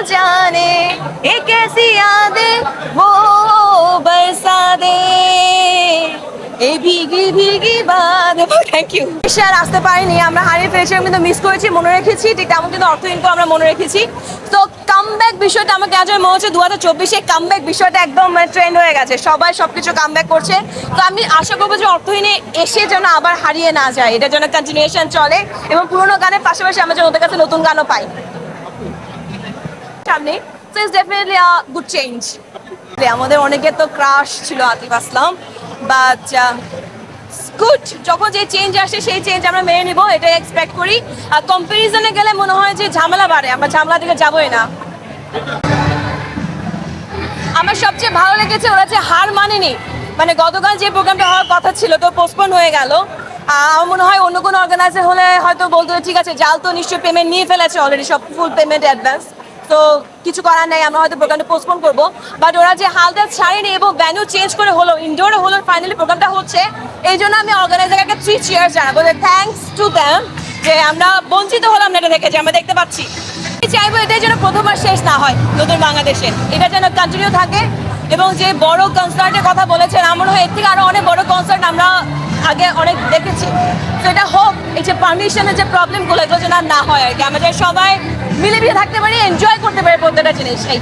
जाने ये कैसी यादें वो बरसा दे এই ভিগি ভিগি বাদ থ্যাংক ইউ আর আসতে পারিনি আমরা হারিয়ে ফেলেছি কিন্তু মিস করেছি মনে রেখেছি ঠিক তেমন কিন্তু অর্থহীনকে আমরা মনে রেখেছি তো কামব্যাক বিষয়টা আমাকে আজ মনে হচ্ছে দু হাজার চব্বিশে কামব্যাক বিষয়টা একদম ট্রেন্ড হয়ে গেছে সবাই সবকিছু কামব্যাক করছে তো আমি আশা করবো যে অর্থহীনে এসে যেন আবার হারিয়ে না যায় এটা যেন কন্টিনিউশন চলে এবং পুরোনো গানের পাশাপাশি আমরা যেন ওদের কাছে নতুন গানও পাই সামনে। So it's definitely a good change আমাদের অনেকের তো ক্রাশ ছিল আতিফ আসলাম বাট গুড যখন যে চেঞ্জ আসে, সেই চেঞ্জ আমরা মেনে নিব, এটাই এক্সপেক্ট করি। আর কম্পারিজনে গেলে মনে হয় যে ঝামেলা বাড়ে, আমরা ঝামেলা দিকে যাবোই না। আমার সবচেয়ে ভালো লেগেছে, ওরা যে হার মানেনি। মানে গতকাল যে প্রোগ্রামটা হওয়ার কথা ছিল, তো পোস্টপোন হয়ে গেল। আমার মনে হয় অন্য কোনো অর্গানাইজার হলে হয়তো বলতো, ঠিক আছে, জাল তো নিশ্চয়ই পেমেন্ট নিয়ে ফেলেছে অলরেডি সব ফুল পেমেন্ট অ্যাডভান্স তো কিছু করার নাই, আমরা হয়তো প্রোগ্রামটা পোস্টপোন করব। বাট ওরা যে হালটা ছাড়েনি এবং ভ্যানু চেঞ্জ করে হলো ইনডোরে হলো ফাইনালি প্রোগ্রামটা হচ্ছে, এই জন্য আমি অর্গানাইজারকে থ্রি চেয়ার জানাব থ্যাঙ্কস টু দ্যাম যে আমরা বঞ্চিত হলাম না এটা দেখে, যে আমরা দেখতে পাচ্ছি। চাইব এটাই যেন প্রথমবার শেষ না হয় নতুন বাংলাদেশে। এটা যেন কন্টিনিউ থাকে এবং যে বড় কনসার্টের কথা বলেছেন, আমার হয় এর থেকে আরও অনেক বড় কনসার্ট আমরা আগে অনেক দেখেছি। তো এটা হোক এই যে পারমিশনের যে প্রবলেমগুলো এগুলো যেন না হয় আর কি। যেন সবাই মিলেমিশে থাকতে পারি এনজয় করতে পারি প্রত্যেকটা জিনিস এই